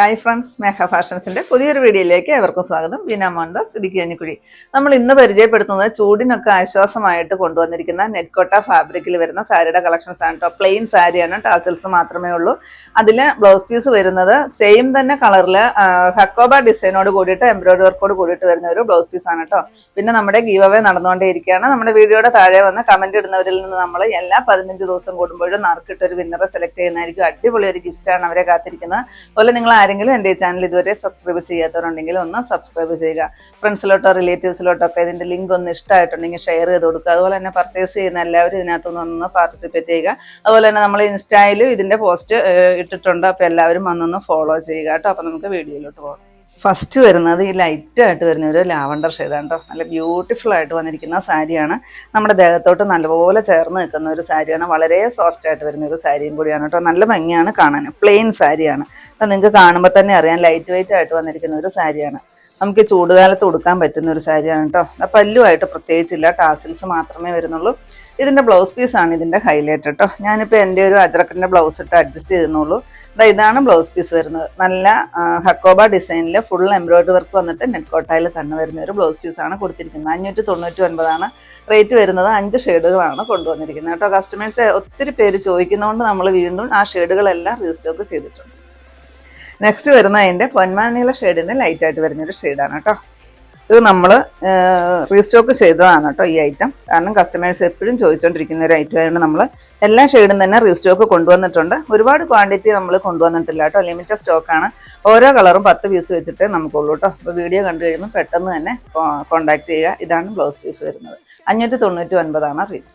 Hi friends മേഘ ഫാഷൻസിന്റെ പുതിയൊരു വീഡിയോയിലേക്ക് ഏവർക്കും സ്വാഗതം. ബീന മോഹൻദാസ് ഇടുക്കി അഞ്ഞിക്കുഴി നമ്മൾ ഇന്ന് പരിചയപ്പെടുത്തുന്നത് ചൂടിനൊക്കെ ആശ്വാസമായിട്ട് കൊണ്ടുവന്നിരിക്കുന്ന നെറ്റ്കോട്ട ഫാബ്രിക്കിൽ വരുന്ന സാരിയുടെ കളക്ഷൻസ് ആണ്. കേട്ടോ പ്ലെയിൻ സാരിയാണ്. ടാസൽസ് മാത്രമേ ഉള്ളൂ. അതിൽ ബ്ലൗസ് പീസ് വരുന്നത് സെയിം തന്നെ കളറിൽ ഹക്കോബ ഡിസൈനോട് കൂടിയിട്ട് എംബ്രോയിഡറി വർക്കോട് കൂടിയിട്ട് വരുന്ന ഒരു ബ്ലൗസ് പീസ് ആണ് കേട്ടോ പിന്നെ നമ്മുടെ ഗീവ് അവേ നടന്നുകൊണ്ടേയിരിക്കുകയാണ്. നമ്മുടെ വീഡിയോയുടെ താഴെ വന്ന് കമന്റ് ഇടുന്നവരിൽ നിന്ന് നമ്മൾ എല്ലാ പതിനഞ്ച് ദിവസം കൂടുമ്പോഴും നറുക്കിട്ട് ഒരു വിന്നറെ സെലക്ട് ചെയ്യുന്നതായിരിക്കും. അടിപൊളി ഒരു ഗിഫ്റ്റാണ് അവരെ കാത്തിരിക്കുന്നത്. അതുപോലെ നിങ്ങൾ ആരെങ്കിലും എന്റെ ചാനൽ ഇതുവരെ സബ്സ്ക്രൈബ് ചെയ്യാത്തവരുണ്ടെങ്കിൽ ഒന്ന് സബ്സ്ക്രൈബ് ചെയ്യുക. ഫ്രണ്ട്സിലോട്ടോ റിലേറ്റീവ്സിലോട്ടോ ഒക്കെ ഇതിന്റെ ലിങ്ക് ഒന്ന് ഇഷ്ടമായിട്ടുണ്ടെങ്കിൽ ഷെയർ ചെയ്ത് കൊടുക്കുക. അതുപോലെ തന്നെ പർച്ചേസ് ചെയ്യുന്ന എല്ലാവരും ഇതിനകത്തൊന്ന് ഒന്ന് പാർട്ടിസിപ്പേറ്റ് ചെയ്യുക. അതുപോലെ തന്നെ നമ്മൾ ഇൻസ്റ്റയിലും ഇതിന്റെ പോസ്റ്റ് ഇട്ടിട്ടുണ്ട്. അപ്പോൾ എല്ലാവരും വന്നൊന്ന് ഫോളോ ചെയ്യുക കേട്ടോ. അപ്പോൾ നമുക്ക് വീഡിയോയിലോട്ട് പോകാം. ഫസ്റ്റ് വരുന്നത് ഈ ലൈറ്റ് ആയിട്ട് വരുന്ന ഒരു ലാവണ്ടർ ഷെയ്ഡാണ് കേട്ടോ നല്ല ബ്യൂട്ടിഫുൾ ആയിട്ട് വന്നിരിക്കുന്ന സാരിയാണ് നമ്മുടെ ദേഹത്തോട്ട് നല്ലപോലെ ചേർന്ന് നിൽക്കുന്ന ഒരു സാരിയാണ് വളരെ സോഫ്റ്റ് ആയിട്ട് വരുന്ന ഒരു സാരിയും കൂടിയാണ് കേട്ടോ നല്ല ഭംഗിയാണ് കാണാൻ. പ്ലെയിൻ സാരിയാണ് അപ്പം നിങ്ങൾക്ക് കാണുമ്പോൾ തന്നെ അറിയാം ലൈറ്റ് വെയിറ്റ് ആയിട്ട് വന്നിരിക്കുന്ന ഒരു സാരിയാണ് നമുക്ക് ചൂടുകാലത്ത് ഉടുക്കാൻ പറ്റുന്ന ഒരു സാരിയാണ് കേട്ടോ പല്ലുമായിട്ട് പ്രത്യേകിച്ചില്ല ടാസിൽസ് മാത്രമേ വരുന്നുള്ളൂ. ഇതിന്റെ ബ്ലൗസ് പീസാണ് ഇതിന്റെ ഹൈലൈറ്റ് കേട്ടോ ഞാനിപ്പോൾ എന്റെ ഒരു അജ്രക്കിന്റെ ബ്ലൗസ് ഇട്ട് അഡ്ജസ്റ്റ് ചെയ്യുന്നുള്ളൂ ഇതാ ഇതാണ് ബ്ലൗസ് പീസ് വരുന്നത്. നല്ല ഹക്കോബ ഡിസൈനിൽ ഫുൾ എംബ്രോയിഡറി വർക്ക് വന്നിട്ട് നെറ്റ് തന്നെ വരുന്ന ഒരു ബ്ലൗസ് പീസാണ് കൊടുത്തിരിക്കുന്നത്. അഞ്ഞൂറ്റി തൊണ്ണൂറ്റി ഒൻപതാണ് റേറ്റ് വരുന്നത്. അഞ്ച് ഷെയ്ഡുകളാണ് കൊണ്ടുവന്നിരിക്കുന്നത് കേട്ടോ. കസ്റ്റമേഴ്സ് ഒത്തിരി പേര് ചോദിക്കുന്നതുകൊണ്ട് നമ്മൾ വീണ്ടും ആ ഷെയ്ഡുകളെല്ലാം റീസ്റ്റോക്ക് ചെയ്തിട്ടുണ്ട്. നെക്സ്റ്റ് വരുന്ന അതിന്റെ പൊന്മാനീല ഷെയ്ഡിന് ലൈറ്റായിട്ട് വരുന്നൊരു ഷെയ്ഡാണ് കേട്ടോ. ഇത് നമ്മൾ റീസ്റ്റോക്ക് ചെയ്തതാണ് കേട്ടോ ഈ ഐറ്റം. കാരണം കസ്റ്റമേഴ്സ് എപ്പോഴും ചോദിച്ചുകൊണ്ടിരിക്കുന്ന ഒരു ഐറ്റം ആയതുകൊണ്ട് നമ്മൾ എല്ലാ ഷെയ്ഡും തന്നെ റീസ്റ്റോക്ക് കൊണ്ടുവന്നിട്ടുണ്ട്. ഒരുപാട് ക്വാണ്ടിറ്റി നമ്മൾ കൊണ്ടുവന്നിട്ടില്ല കേട്ടോ. ലിമിറ്റഡ് സ്റ്റോക്കാണ് ഓരോ കളറും പത്ത് പീസ് വെച്ചിട്ടേ നമുക്കുള്ളൂ കേട്ടോ. അപ്പോൾ വീഡിയോ കണ്ടു കഴിയുമ്പോൾ പെട്ടെന്ന് തന്നെ കോൺടാക്ട് ചെയ്യുക. ഇതാണ് ബ്ലൗസ് പീസ് വരുന്നത്. അഞ്ഞൂറ്റി തൊണ്ണൂറ്റി ഒൻപതാണ് റേറ്റ്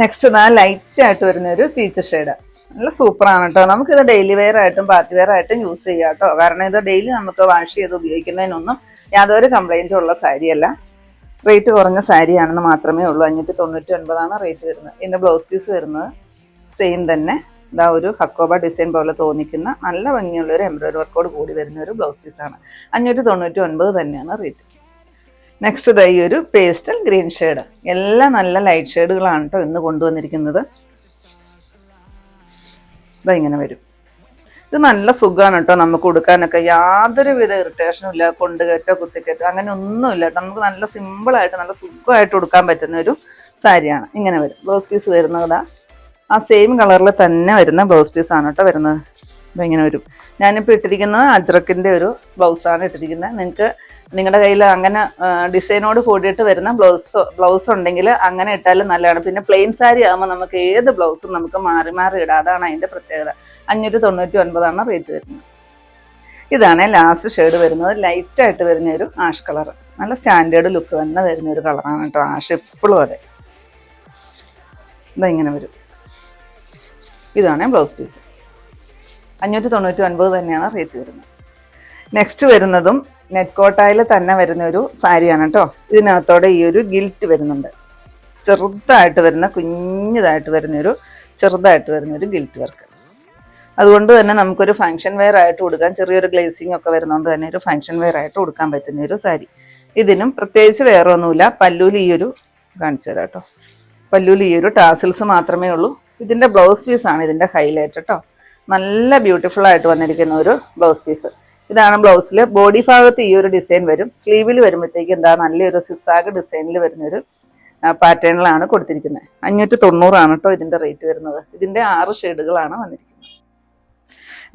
നെക്സ്റ്റ് നാ ലൈറ്റ് ആയിട്ട് വരുന്ന ഒരു ഫീച്ചർ ഷെയ്ഡ് നല്ല സൂപ്പറാണ് കേട്ടോ. നമുക്കിത് ഡെയിലി വെയർ ആയിട്ടും പാർട്ടി വെയർ ആയിട്ടും യൂസ് ചെയ്യാം കേട്ടോ. കാരണം ഇത് ഡെയിലി നമുക്ക് വാഷ് ചെയ്ത് ഉപയോഗിക്കുന്നതിനൊന്നും യാതൊരു കംപ്ലൈന്റും ഉള്ള സാരിയല്ല റേറ്റ് കുറഞ്ഞ സാരിയാണെന്ന് മാത്രമേ ഉള്ളൂ. അഞ്ഞൂറ്റി തൊണ്ണൂറ്റി ഒൻപതാണ് റേറ്റ് വരുന്നത്. ഇതിന്റെ ബ്ലൗസ് പീസ് വരുന്നത് സെയിം തന്നെ. ഇതാ ഒരു ഹക്കോബ ഡിസൈൻ പോലെ തോന്നിക്കുന്ന നല്ല ഭംഗിയുള്ള ഒരു എംബ്രോയിഡറി വർക്കോട് കൂടി വരുന്ന ഒരു ബ്ലൗസ് പീസാണ് അഞ്ഞൂറ്റി തൊണ്ണൂറ്റി ഒൻപത് തന്നെയാണ് റേറ്റ് നെക്സ്റ്റ് ഇതാ ഈ ഒരു പേസ്റ്റൽ ഗ്രീൻ ഷെയ്ഡ് എല്ലാം നല്ല ലൈറ്റ് ഷെയ്ഡുകളാണ് കേട്ടോ ഇന്ന് കൊണ്ടുവന്നിരിക്കുന്നത്. ഇതാ ഇങ്ങനെ വരും. ഇത് നല്ല സുഖമാണ് കേട്ടോ നമുക്ക് കൊടുക്കാനൊക്കെ യാതൊരുവിധ ഇറിറ്റേഷനും ഇല്ല. കൊണ്ടുകയറ്റോ കുത്തിക്കയറ്റോ അങ്ങനെ ഒന്നും ഇല്ല കേട്ടോ നമുക്ക് നല്ല സിമ്പിളായിട്ട് നല്ല സുഖമായിട്ട് കൊടുക്കാൻ പറ്റുന്ന ഒരു സാരിയാണ്. ഇങ്ങനെ വരും. ബ്ലൗസ് പീസ് വരുന്നതാ ആ സെയിം കളറിൽ തന്നെ വരുന്ന ബ്ലൗസ് പീസാണ് കേട്ടോ വരുന്നത്. അപ്പം ഇങ്ങനെ വരും. ഞാനിപ്പോൾ ഇട്ടിരിക്കുന്നത് അജ്രക്കിന്റെ ഒരു ബ്ലൗസാണ് ഇട്ടിരിക്കുന്നത്. നിങ്ങൾക്ക് നിങ്ങളുടെ കയ്യിൽ അങ്ങനെ ഡിസൈനോട് കൂടിയിട്ട് വരുന്ന ബ്ലൗസ് ബ്ലൗസ് ഉണ്ടെങ്കിൽ അങ്ങനെ ഇട്ടാലും നല്ലതാണ്. പിന്നെ പ്ലെയിൻ സാരി ആകുമ്പോൾ നമുക്ക് ഏത് ബ്ലൗസും നമുക്ക് മാറി മാറി ഇടാം. അതാണ് അതിന്റെ പ്രത്യേകത. അഞ്ഞൂറ്റി തൊണ്ണൂറ്റി ഒൻപതാണ് റേറ്റ് വരുന്നത്. ഇതാണ് ലാസ്റ്റ് ഷെയ്ഡ് വരുന്നത്. ലൈറ്റായിട്ട് വരുന്ന ഒരു ആഷ് കളർ നല്ല സ്റ്റാൻഡേർഡ് ലുക്ക് തന്നെ വരുന്ന ഒരു കളറാണ് കേട്ടോ ആഷ് എപ്പോഴും അതെ ഇങ്ങനെ വരും. ഇതാണ് ബ്ലൗസ് പീസ് അഞ്ഞൂറ്റി തൊണ്ണൂറ്റി ഒൻപത് തന്നെയാണ് റേറ്റ് വരുന്നത്. നെക്സ്റ്റ് വരുന്നതും നെറ്റ്കോട്ടായിൽ തന്നെ വരുന്ന ഒരു സാരിയാണ് കേട്ടോ ഇതിനകത്തോടെ ഈ ഒരു ഗിൽറ്റ് വരുന്നുണ്ട്. ചെറുതായിട്ട് വരുന്ന കുഞ്ഞതായിട്ട് വരുന്നൊരു ചെറുതായിട്ട് വരുന്നൊരു ഗിൽറ്റ് വർക്ക് അതുകൊണ്ട് തന്നെ നമുക്കൊരു ഫംഗ്ഷൻ വെയർ ആയിട്ട് കൊടുക്കാം ചെറിയൊരു ഗ്ലേസിംഗ് ഒക്കെ വരുന്നതുകൊണ്ട് തന്നെ ഒരു ഫംഗ്ഷൻ വെയർ ആയിട്ട് കൊടുക്കാൻ പറ്റുന്ന ഒരു സാരി ഇതിനും പ്രത്യേകിച്ച് വേറെ ഒന്നുമില്ല പല്ലൂൽ ഈ ഒരു കാണിച്ചു തരാം കേട്ടോ പല്ലൂൽ ഈ ഒരു ടാസിൽസ് മാത്രമേ ഉള്ളൂ. ഇതിന്റെ ബ്ലൗസ് പീസാണ് ഇതിന്റെ ഹൈലൈറ്റ് കേട്ടോ നല്ല ബ്യൂട്ടിഫുൾ ആയിട്ട് വന്നിരിക്കുന്ന ഒരു ബ്ലൗസ് പീസ് ഇതാണ് ബ്ലൗസിൽ ബോഡി ഭാഗത്ത് ഈ ഒരു ഡിസൈൻ വരും. സ്ലീവിൽ വരുമ്പോഴത്തേക്ക് എന്താ നല്ലൊരു സിസാഗ് ഡിസൈനിൽ വരുന്നൊരു പാറ്റേണിലാണ് കൊടുത്തിരിക്കുന്നത് അഞ്ഞൂറ്റി തൊണ്ണൂറാണ് കേട്ടോ ഇതിന്റെ റേറ്റ് വരുന്നത്. ഇതിന്റെ ആറ് ഷെയ്ഡുകളാണ് വന്നിരിക്കുന്നത്.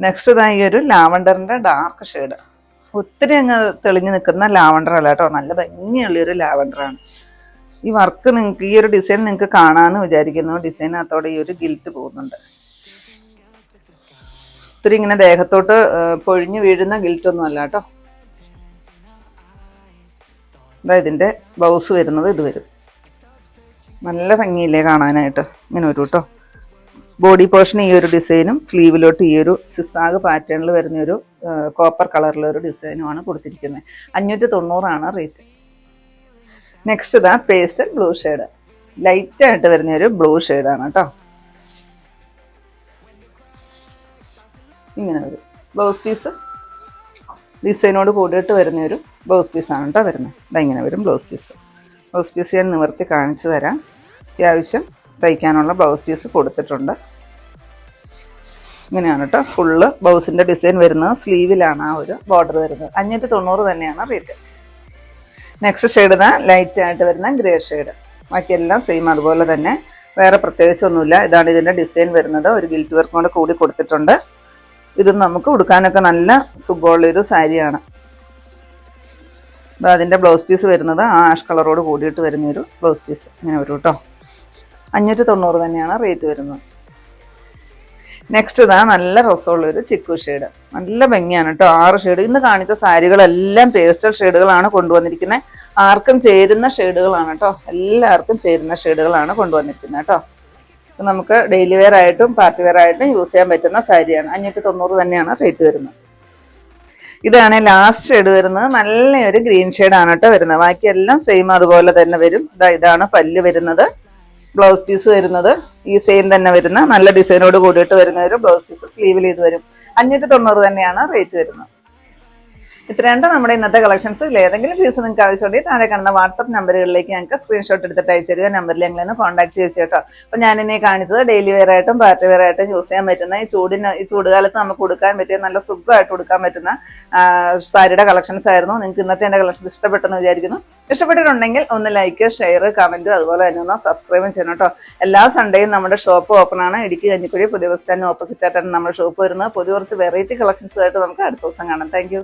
നെക്സ്റ്റ് ഇതാ ഈ ഒരു ലാവണ്ടറിന്റെ ഡാർക്ക് ഷെയ്ഡ് ഒത്തിരി അങ്ങ് തെളിഞ്ഞു നിൽക്കുന്ന ലാവണ്ടർ അല്ല കേട്ടോ. നല്ല ഭംഗിയുള്ള ഒരു ലാവണ്ടറാണ് ഈ വർക്ക് നിങ്ങൾക്ക് ഈ ഒരു ഡിസൈൻ നിങ്ങൾക്ക് കാണാമെന്ന് വിചാരിക്കുന്നു. ഡിസൈനകത്തോടെ ഈ ഒരു ഗിൽറ്റ് പോകുന്നുണ്ട്. ഒത്തിരി ഇങ്ങനെ ദേഹത്തോട്ട് പൊഴിഞ്ഞു വീഴുന്ന ഗിൽറ്റ് ഒന്നും അല്ല കേട്ടോ. ഇതാ ഇതിന്റെ ബ്ലൗസ് വരുന്നത് ഇത് വരും. നല്ല ഭംഗിയില്ലേ കാണാനായിട്ട്? ഇങ്ങനെ വരും കേട്ടോ. ബോഡി പോർഷൻ ഈ ഒരു ഡിസൈനും സ്ലീവിലോട്ട് ഈ ഒരു സിസാഗ് പാറ്റേണിൽ വരുന്ന ഒരു കോപ്പർ കളറിലെ ഒരു ഡിസൈനുമാണ് കൊടുത്തിരിക്കുന്നത്. അഞ്ഞൂറ്റി തൊണ്ണൂറാണ് റേറ്റ്. നെക്സ്റ്റ് ഇതാ പേസ്റ്റൽ ബ്ലൂ ഷെയ്ഡ്. ലൈറ്റ് ആയിട്ട് വരുന്ന ഒരു ബ്ലൂ ഷെയ്ഡാണ് കേട്ടോ ഇങ്ങനെ വരും. ബ്ലൗസ് പീസ് ഡിസൈനോട് കൂടിയിട്ട് വരുന്ന ഒരു ബ്ലൗസ് പീസാണ് കേട്ടോ വരുന്നത്. ഇതാ ഇങ്ങനെ വരും ബ്ലൗസ് പീസ് ബ്ലൗസ് പീസ് ഞാൻ നിവർത്തി കാണിച്ചു തരാം. അത്യാവശ്യം തയ്ക്കാനുള്ള ബ്ലൗസ് പീസ് കൊടുത്തിട്ടുണ്ട്. ഇങ്ങനെയാണ് കേട്ടോ ഫുള്ള് ബ്ലൗസിന്റെ ഡിസൈൻ വരുന്നത്. സ്ലീവിലാണ് ആ ഒരു ബോർഡർ വരുന്നത്. അഞ്ഞൂറ്റി തൊണ്ണൂറ് തന്നെയാണ് റേറ്റ്. നെക്സ്റ്റ് ഷെയ്ഡ് ഇതാ ലൈറ്റ് ആയിട്ട് വരുന്ന ഗ്രേ ഷെയ്ഡ്. ബാക്കിയെല്ലാം സെയിം അതുപോലെ തന്നെ. വേറെ പ്രത്യേകിച്ചൊന്നുമില്ല. ഇതാണ് ഇതിന്റെ ഡിസൈൻ വരുന്നത്. ഒരു ഗിൽറ്റ് വർക്ക് കൊണ്ട് കൂടി കൊടുത്തിട്ടുണ്ട്. ഇത് നമുക്ക് ഉടുക്കാനൊക്കെ നല്ല സുഖമുള്ളൊരു സാരിയാണ്. അതിന്റെ ബ്ലൗസ് പീസ് വരുന്നത്. ആ ആഷ് കളറോട് കൂടിയിട്ട് വരുന്നൊരു ബ്ലൗസ് പീസ്. ഇങ്ങനെ വരും കേട്ടോ അഞ്ഞൂറ്റി തൊണ്ണൂറ് തന്നെയാണ് റേറ്റ് വരുന്നത്. നെക്സ്റ്റ് ഇതാ നല്ല രസമുള്ള ഒരു ചിക്കു ഷെയ്ഡ് നല്ല ഭംഗിയാണ് കേട്ടോ ആറ് ഷെയ്ഡ് ഇന്ന് കാണിച്ച സാരികളെല്ലാം പേസ്റ്റൽ ഷെയ്ഡുകളാണ് കൊണ്ടുവന്നിരിക്കുന്നത് ആർക്കും ചേരുന്ന ഷെയ്ഡുകളാണ് കേട്ടോ എല്ലാവർക്കും ചേരുന്ന ഷെയ്ഡുകളാണ് കൊണ്ടുവന്നിരിക്കുന്നത് കേട്ടോ നമുക്ക് ഡെയിലി വെയർ ആയിട്ടും പാർട്ടി വെയർ ആയിട്ടും യൂസ് ചെയ്യാൻ പറ്റുന്ന സാരിയാണ്. അഞ്ഞൂറ്റി തൊണ്ണൂറ് തന്നെയാണ് റേറ്റ് വരുന്നത്. ഇതാണ് ലാസ്റ്റ് ഷെയ്ഡ് വരുന്നത്. നല്ലൊരു ഗ്രീൻ ഷെയ്ഡാണ് കേട്ടോ വരുന്നത്. ബാക്കിയെല്ലാം സെയിം അതുപോലെ തന്നെ വരും. ഇതാ ഇതാണ് പല്ല് വരുന്നത്. ബ്ലൗസ് പീസ് വരുന്നത്. ഈ സെയിം തന്നെ വരുന്ന നല്ല ഡിസൈനോട് കൂടിയിട്ട് വരുന്ന ഒരു ബ്ലൗസ് പീസ് സ്ലീവിൽ ഇത് വരും. അഞ്ഞൂറ്റി തൊണ്ണൂറ് തന്നെയാണ് റേറ്റ് വരുന്നത്. ഇത്രയുണ്ട് നമ്മുടെ ഇന്നത്തെ കളക്ഷൻസ് ഏതെങ്കിലും പീസ് നിങ്ങൾക്ക് ആവശ്യമുണ്ടെങ്കിൽ താഴെ കാണുന്ന വാട്സപ്പ് നമ്പറുകളിലേക്ക് ഞങ്ങൾക്ക് സ്ക്രീൻഷോട്ട് എടുത്തിട്ട് അയച്ചു തരിക. നമ്പറിൽ ഞങ്ങളൊന്ന് കോൺടാക്ട് ചെയ്ത് കേട്ടോ. അപ്പോൾ ഞാൻ ഇനി കാണിച്ചത് ഡെയിലി വെയർ ആയിട്ടും പാർട്ടി വെയർ ആയിട്ടും യൂസ് ചെയ്യാൻ പറ്റുന്ന ഈ ചൂടിന് ഈ ചൂടുകാലത്ത് നമുക്ക് കൊടുക്കാൻ പറ്റിയ നല്ല സുഖമായിട്ട് കൊടുക്കാൻ പറ്റുന്ന സാരിയുടെ കളക്ഷൻസ് ആയിരുന്നു. നിങ്ങൾക്ക് ഇന്നത്തെ എന്റെ കളക്ഷൻസ് ഇഷ്ടപ്പെട്ടെന്ന് വിചാരിക്കുന്നു. ഇഷ്ടപ്പെട്ടിട്ടുണ്ടെങ്കിൽ ഒന്ന് ലൈക്ക് ഷെയർ കമന്റ് അതുപോലെ തന്നെ ഒന്ന് സബ്സ്ക്രൈബും ചെയ്യണം കേട്ടോ. എല്ലാ സൺഡേയും നമ്മുടെ ഷോപ്പ് ഓപ്പൺ ആണ്. ഇടുക്കി കഞ്ഞിക്കുഴി പുതിയ ബസ് സ്റ്റാൻഡിന് ഓപ്പോസിറ്റ് ആയിട്ടാണ് നമ്മുടെ ഷോപ്പ് വരുന്നത്. പുതിയ കുറച്ച് വെറൈറ്റി കളക്ഷൻസ് ആയിട്ട് നമുക്ക് അടുത്ത ദിവസം കാണാം. താങ്ക്